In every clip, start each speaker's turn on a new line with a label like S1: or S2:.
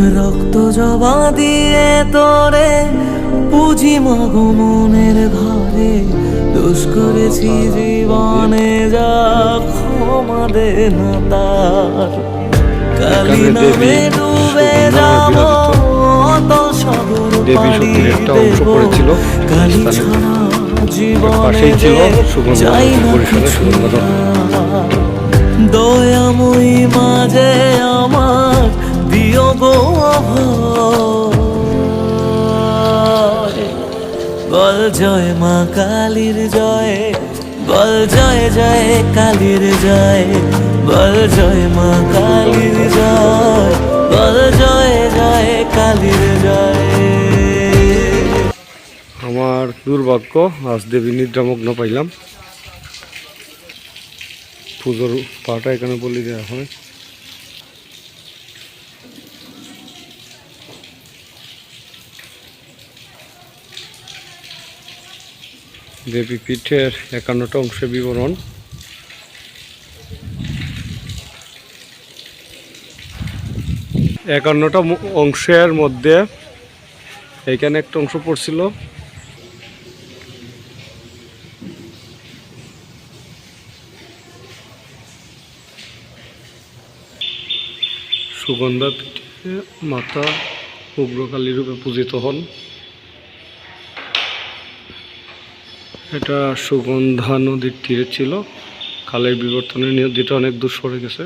S1: রক্ত জবা দিয়ে তোরে পুঁজি মাগো মনের ঘরে দোষ করেছি জীবনে যা ক্ষমা দে না তার। কালি নামে ডুবে যাব। অত সাগর পাড়ি দেব। কালি ছাড়া জীবনে
S2: পাশেই ছিল
S1: যে
S2: সুগন্ধা
S1: চাই না কিছু দয়াময়ী মাঝে আমার গো বল জয় মা কালীর জয়, বল জয় জয় কালীর জয়, বল জয় মা কালীর জয়, বল জয় জয় কালীর জয়।
S2: আমার দুর্ভাগ্য, আজ দেবী নিদ্রামগ্ন পাইলাম। পুজোর পাটা এখানে বলি দেওয়া হয়। দেবী পীঠের একান্নটা অংশে বিবরণ। একান্নটা অংশের মধ্যে এখানে একটা অংশ পড়ছিল। সুগন্ধা পীঠে মাতা উগ্রকালী রূপে পূজিত হন। এটা সুগন্ধা নদীর তীরে ছিল। কালের বিবর্তনে নদীটা অনেক দূর সরে গেছে।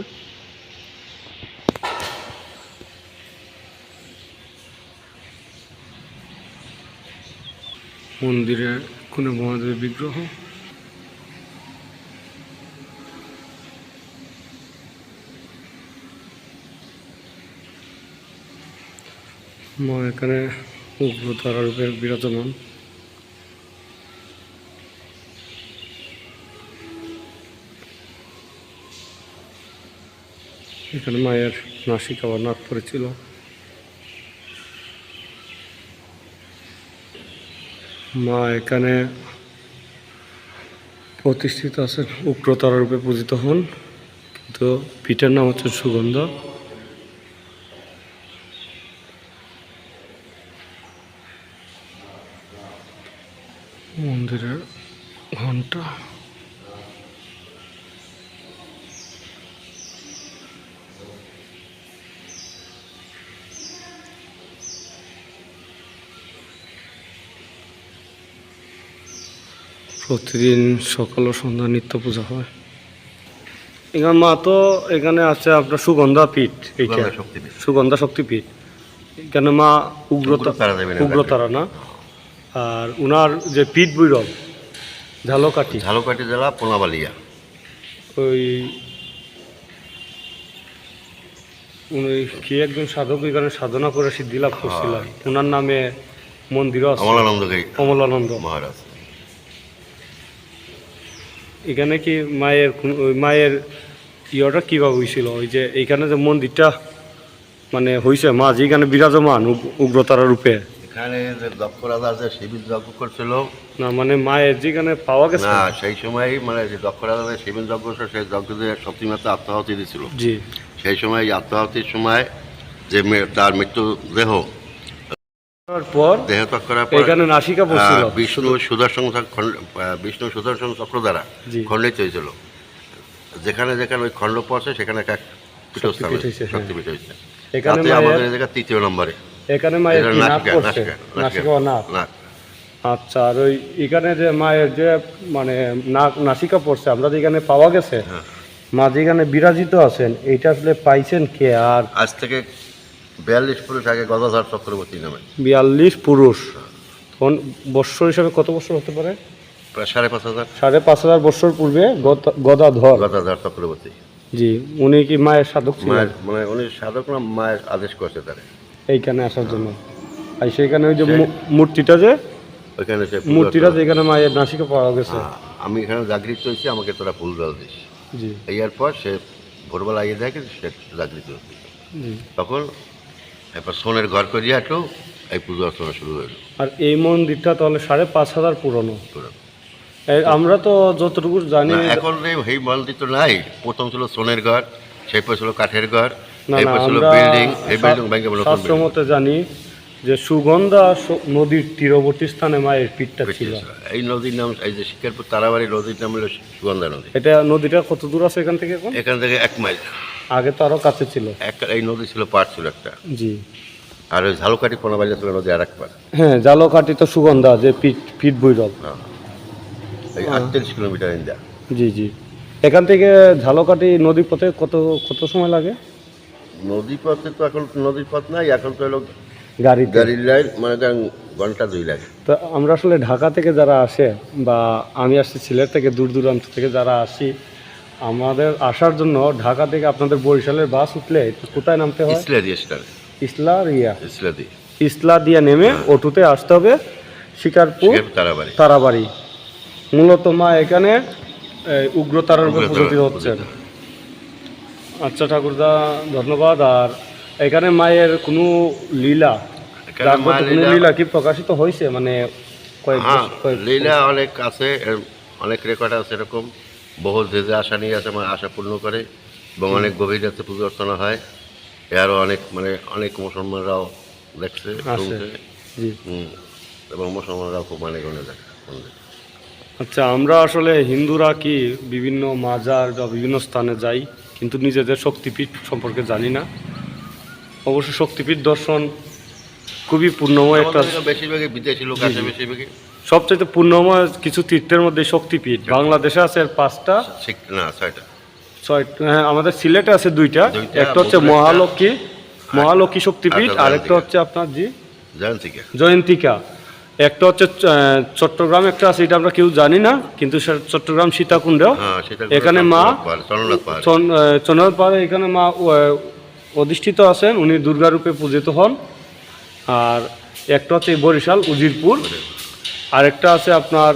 S2: মন্দিরে কোনো মহাদেবের বিগ্রহ। মা এখানে উগ্রতারা রূপে বিরাজমান। এখানে মায়ের নাসিকা বা নাক পড়েছিল। মা এখানে প্রতিষ্ঠিত আছেন, উগ্রতারা রূপে পূজিত হন, কিন্তু পিঠের নাম হচ্ছে সুগন্ধ। মন্দিরের ঘণ্টা প্রতিদিন সকাল ও সন্ধ্যা নিত্য পূজা হয়। এখানে মা তো এখানে আছে আপনার সুগন্ধা পীঠ এইটা
S3: সুগন্ধা শক্তিপীঠ।
S2: এখানে মা উগ্রতা
S3: উগ্রতারা না
S2: আর উনার যে পীঠ বৈরব ঝালকাঠি।
S3: ঝালকাঠি জেলা পোনাবালিয়া।
S2: ওই উনি কি একজন সাধক এখানে সাধনা করে সিদ্ধি লাভ করছিলেন ওনার নামে মন্দিরও আছে।
S3: অমলানন্দগিরি
S2: কমলানন্দ
S3: মহারাজ।
S2: এখানে কি মায়ের মায়ের ইয়েটা কীভাবে হয়েছিল ওই যে এইখানে যে মন্দিরটা মানে হয়েছে মা যেখানে বিরাজমান উগ্রতার রূপে।
S3: এখানে যে দক্ষ রাজা যে শিবির যজ্ঞ করছিল।
S2: না মানে মায়ের যেখানে পাওয়া গেছে?
S3: না সেই সময় মানে যে দক্ষ রাজা যে শিবির যজ্ঞ সেই যজ্ঞতে শক্তিমাতা আত্মাহতি দিয়েছিল
S2: জি।
S3: সেই সময় আত্মাহতির সময় যে তার মৃত্যু দেহ করার পর
S2: এখানে নাসিকা পড়ছিল।
S3: বিষ্ণু সুদর্শন চক- খণ্ড- আহ, বিষ্ণু সুদর্শন চক্র দ্বারা খণ্ডিত হয়েছিল। যেখানে যেখানে ওই খণ্ড পড়ছে সেখানে এক এক পীঠস্থান
S2: শক্তিপীঠ হয়েছে।
S3: শক্তিপীঠ হয়েছে।
S2: এখানে
S3: আমাদের জায়গা তৃতীয় নম্বরে।
S2: এখানে মায়ের
S3: এটা
S2: কি নাক
S3: নাসিকা, নাসিকা, নাসিকা।
S2: নাসিকা ও নাক?
S3: না
S2: আচ্ছা আর ওই এখানে যে মায়ের যে মানে নাক নাসিকা পড়ছে আমরা যেখানে পাওয়া গেছে
S3: হ্যাঁ।
S2: মা যেখানে বিরাজিত আছেন এইটা আসলে পাইছেন কে আর?
S3: আজ থেকে বিয়াল্লিশ পুরুষ আগে গদাধর চক্রবর্তী নামে।
S2: বিয়াল্লিশ পুরুষ। তখন বৎসর হিসাবে কত বছর হতে পারে?
S3: প্রায় সাড়ে পাঁচ হাজার।
S2: সাড়ে পাঁচ হাজার বছর পূর্বে গদ- গদাধর।
S3: গদাধর চক্রবর্তী।
S2: জি উনি কি মায়ের সাধক
S3: মায়ের মানে উনি সাধক না মায়ের আদেশ করছে তারে।
S2: এইখানে আসার জন্য। আর সেখানে ওই যে মূর্তিটা যে
S3: ওইখানে সে
S2: মূর্তিটা
S3: করে।
S2: যেখানে মায়ের নাসিকে পাওয়া গেছে।
S3: আমি এখানে জাগৃত হয়েছি আমাকে তোরা ফুল জল দিস।
S2: জি।
S3: এর পর সে ভোরবেলা আগে দেখে সে জাগৃত হচ্ছে। তখন এরপর সোনের ঘর করিয়া একটু এই পুজো অর্চনা শুরু হইল।
S2: আর এই মন্দিরটা তাহলে সাড়ে পাঁচ হাজার পুরনো।
S3: পুরো।
S2: আমরা তো যতটুকু জানি
S3: এখন এই মন্দির তো নাই। প্রথম ছিল সোনের ঘর সেই পর ছিল কাঠের ঘর এই ভেঙে
S2: মতে জানি যে সুগন্ধা নদীর তীরবর্তী স্থানে মায়ের পিঠটা ছিল।
S3: এই নদীর নাম এই যে শিকারপুর তারাবাড়ি নদীর নাম হলো সুগন্ধা নদী।
S2: এটা নদীটা কত দূর আছে এখান থেকে এখন?
S3: এখান থেকে এক মাইল।
S2: আগে তো আরও কাছে ছিল।
S3: এক এই নদী ছিল পার ছিল একটা।
S2: জি।
S3: আর ওই ঝালকাঠি পোনাবাড়ি ছিল নদী আর এক পার
S2: হ্যাঁ জালকাঠি তো সুগন্ধা যে পিঠ পিঠ বৈরব
S3: হ্যাঁ। এই আটত্রিশ কিলোমিটার ইন্ডিয়া
S2: জি জি। এখান থেকে ঝালকাঠি নদী পথে কত কত সময় লাগে?
S3: নদী পথে তো এখন নদীর পথ নাই এখন তো
S2: গাড়িতে।
S3: গাড়ির লাইন মানে ধরেন ঘণ্টা দুই লাগে
S2: তো আমরা আসলে ঢাকা থেকে যারা আসে বা আমি আসছি সিলেট থেকে দূর দূরান্ত থেকে যারা আসি আমাদের আসার জন্য ঢাকা থেকে আপনাদের বরিশালের বাস উঠলে কোথায় নামতে হয়?
S3: ইসলা দিয়ে সেটা
S2: ইসলা রিয়া
S3: ইসলা দিয়ে
S2: ইসলা দিয়ে নেমে অটোতে আসতে হবে শিকারপুর
S3: তারাবাড়ি।
S2: তারাবাড়ি। মূলত মা এখানে এই, উগ্রতারার উপর
S3: উগ্রতারা
S2: হচ্ছে। আচ্ছা ঠাকুরদা ধন্যবাদ। আর এখানে মায়ের কোনো লীলা
S3: মায়ের
S2: কোনো
S3: লীলা-
S2: কি প্রকাশিত হয়েছে? মানে
S3: হ্যাঁ লীলা অনেক আছে অনেক রেকর্ড আছে এরকম। বহু যে যে আশা নিয়ে আছে মানে আশা পূর্ণ করে এবং অনেক গভীর রাতে পুজো অর্চনা হয়। এরও অনেক মানে অনেক মুসলমানরাও দেখছে এবং মুসলমানরাও খুব মানে গণে দেখে।
S2: আচ্ছা আমরা আসলে হিন্দুরা কি বিভিন্ন মাজার বা বিভিন্ন স্থানে যাই কিন্তু নিজেদের শক্তিপীঠ সম্পর্কে জানি না। অবশ্য শক্তিপীঠ দর্শন খুবই পূর্ণময় একটা
S3: আমাদের বেশিরভাগই বিদেশি লোক আছে বেশিরভাগই।
S2: সবচেয়ে পূর্ণময় কিছু তীর্থের মধ্যে শক্তিপীঠ। বাংলাদেশে আছে পাঁচটা।
S3: না ছয়টা।
S2: ছয় হ্যাঁ আমাদের সিলেটে আছে দুইটা। একটা হচ্ছে মহালক্ষ্মী মহালক্ষ্মী শক্তিপীঠ আর একটা হচ্ছে আপনার জি
S3: জানেন
S2: জয়ন্তিকা। একটা হচ্ছে চট্টগ্রাম একটা আছে এটা আমরা কেউ জানি না কিন্তু চট্টগ্রাম
S3: হ্যাঁ
S2: এখানে মা
S3: চন্দ্রনাথ পাহাড়
S2: এখানে মা অধিষ্ঠিত আছেন উনি দুর্গারূপে পূজিত হন। আর একটা হচ্ছে বরিশাল উজিরপুর। আরেকটা আছে আপনার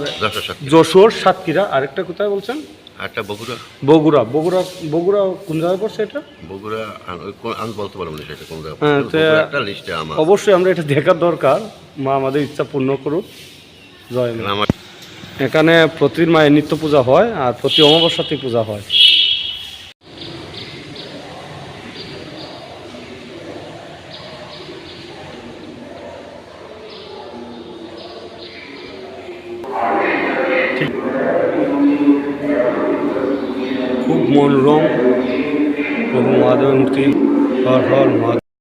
S2: যশোর সাতক্ষীরা। আরেকটা কোথায় বলছেন?
S3: একটা বগুড়া।
S2: বগুড়া। বগুড়া বগুড়া কোন জায়গায় পড়ছে এটা?
S3: বগুড়া আমি বলতে পারব না সেটা কোন জায়গায়
S2: হ্যাঁ,
S3: আমার।
S2: অবশ্যই আমরা এটা দেখার দরকার। মা আমাদের ইচ্ছা পূর্ণ করুক। জয় এখানে প্রতি মায়ের নিত্য পূজা হয় আর প্রতি অমাবস্যাতে পূজা হয়। মনোরম এবং মূর্তি হর হর মহাদেব